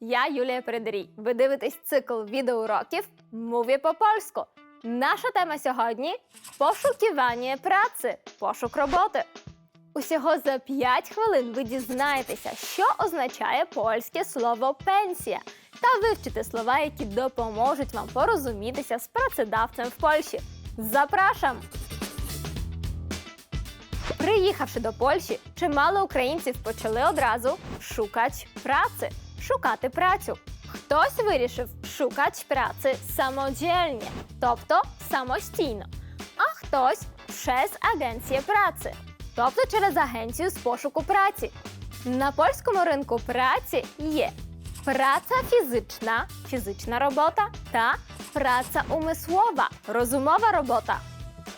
Я Юлія Передарій. Ви дивитесь цикл відеоуроків Мові по польську. Наша тема сьогодні пошуківання праці, пошук роботи. Усього за 5 хвилин ви дізнаєтеся, що означає польське слово пенсія, та вивчите слова, які допоможуть вам порозумітися з працедавцем в Польщі. Запрашам! Приїхавши до Польщі, чимало українців почали одразу шукати праці, шукати працю. Хтось вирішив шукати праці самодільно, тобто самостійно, а хтось через агенцію праці, тобто через агенцію з пошуку праці. На польському ринку праці є праця фізична, фізична робота та праця умислова, розумова робота.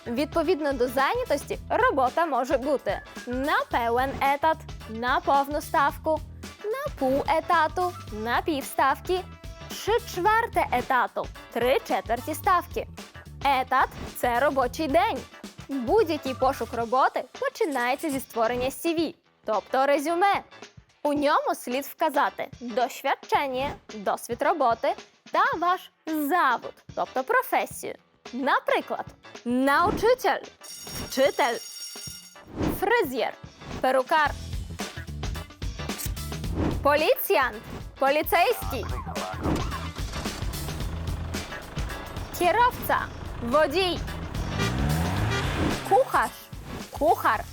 Відповідно до зайнятості, робота може бути на певен етат, на повну ставку, на пів етату, на півставки, чи чверте етату, три четверті ставки. Етат це робочий день. Будь-який пошук роботи починається зі створення CV, тобто резюме. У ньому слід вказати досвідчення, досвід роботи та ваш завод, тобто професію. Наприклад, научитель, вчитель, фризєр, перукар, поліціянт, поліцейський, кіровця, водій, кухар, кухар.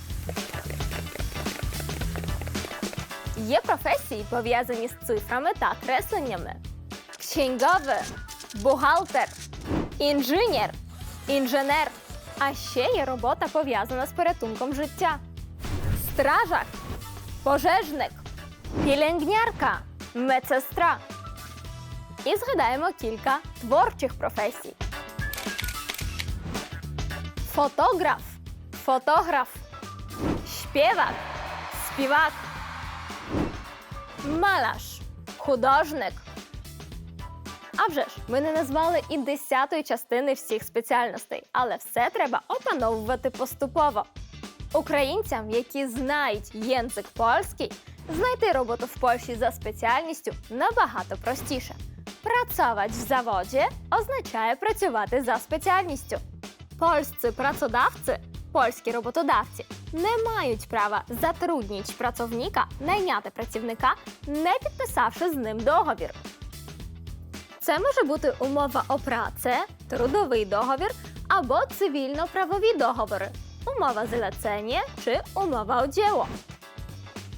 Є професії, пов'язані з цифрами та кресленнями. Księgowy, бухгалтер, інженер, інженер. А ще є робота пов'язана з порятунком життя. Стражак, пожежник, пілінгнярка, медсестра. І згадаємо кілька творчих професій. Фотограф, фотограф, śpiewak, співак, малаш, художник. А вже ж, ми не назвали і десятої частини всіх спеціальностей, але все треба опановувати поступово. Українцям, які знають єнцик польський, знайти роботу в Польщі за спеціальністю набагато простіше. Працювати в заводі означає працювати за спеціальністю. Польські працедавці, польські роботодавці, не мають права затруднити працівника найняти працівника, не підписавши з ним договір. Це може бути умова о трудовий договір або цивільно-правові договори, умова злецення чи умова о.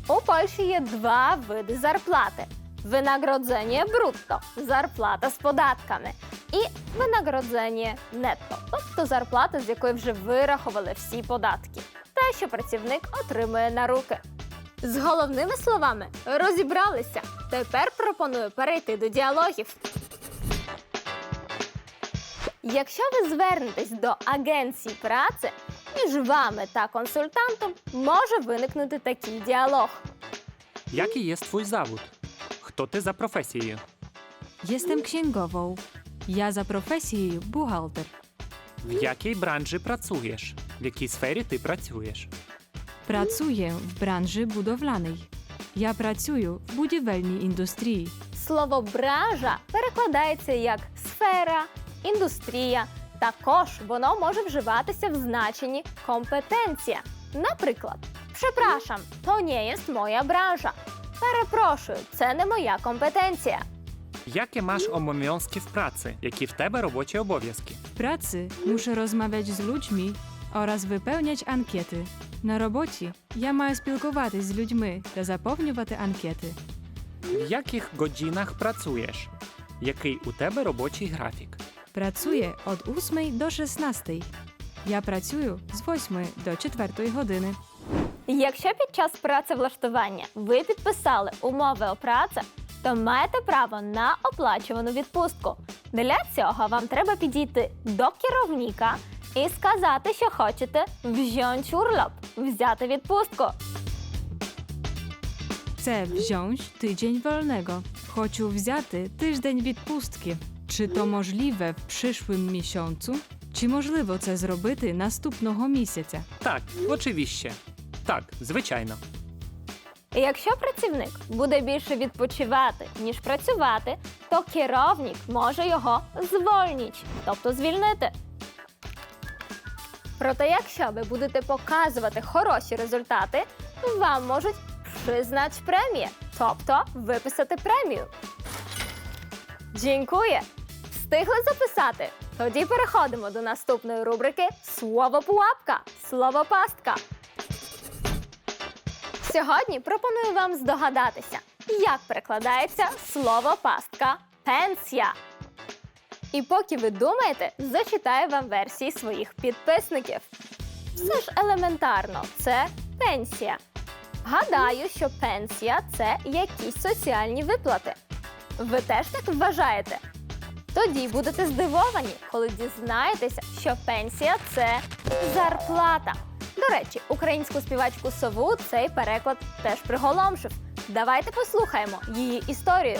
У Польщі є два види зарплати: винагородження брутто зарплата з податками, і винагородження нетто, тобто зарплата, з якої вже вирахували всі податки, те, що працівник отримує на руки. З головними словами розібралися. Тепер пропоную перейти до діалогів. Якщо ви звернетесь до агенції праці, між вами та консультантом може виникнути такий діалог. Jaki jest twój zawód? Kto ty za profesję? Jestem księgową. Ja za profesję buchalter. W jakiej branży pracujesz? W jakiej sferze ty pracujesz? Pracuję w branży budowlanej. Ja pracuję w budowlnej industrii. Слово бража перекладається як сфера, індустрія. Також воно може вживатися в значенні компетенція. Наприклад, Przepraszam, to nie jest moja branża. Перепрошую, це не моя компетенція. Jakie masz obowiązki w pracy? Jakie w tebe robocie obowiązki? W pracy muszę rozmawiać z ludźmi oraz wypełniać ankiety. Na robocie ja mаю спілкуватись з людьми та заповнювати анкети. W jakich godzinach pracujesz? Який у тебе робочий графік? Pracuję od 8 do 16. Я працюю з 8 до 4 години. Якщо під час працевлаштування ви підписали умови о праці, то маєте право на оплачувану відпустку. Для цього вам треба підійти до керівника і сказати, що хочете wziąć urlop, взяти відпустку. Chcę wziąć tydzień wolnego. Хочу взяти тиждень відпустки. Чи то можливе в przyszłym miesiącu? Чи можливо це зробити наступного місяця? Tak, oczywiście. Tak, zwyczajno. І якщо працівник буде більше відпочивати, ніж працювати, то керівник може його звольніть, тобто звільнити. Проте, якщо ви будете показувати хороші результати, вам можуть признати премію, тобто виписати премію. Дякую! Встигли записати? Тоді переходимо до наступної рубрики Слово пуапка, слово пастка. Сьогодні пропоную вам здогадатися, як перекладається слово пастка пенсія. І поки ви думаєте, зачитаю вам версії своїх підписників. Все ж елементарно, це пенсія. Гадаю, що пенсія це якісь соціальні виплати. Ви теж так вважаєте? Тоді будете здивовані, коли дізнаєтеся, що пенсія це зарплата. До речі, українську співачку сову цей переклад теж приголомшив. Давайте послухаємо її історію.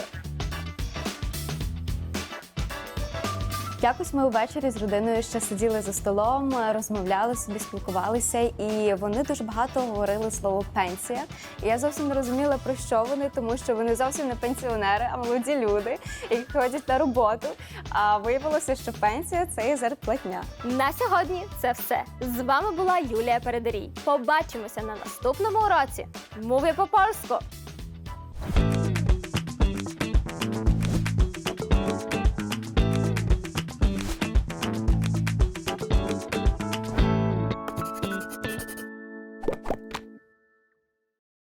Якось ми увечері з родиною ще сиділи за столом, розмовляли собі, спілкувалися, і вони дуже багато говорили слово пенсія. І я зовсім не розуміла про що вони, тому що вони зовсім не пенсіонери, а молоді люди, які ходять на роботу. А виявилося, що пенсія це і зарплатня. На сьогодні це все. З вами була Юлія Передарій. Побачимося на наступному уроці. Мові по польську.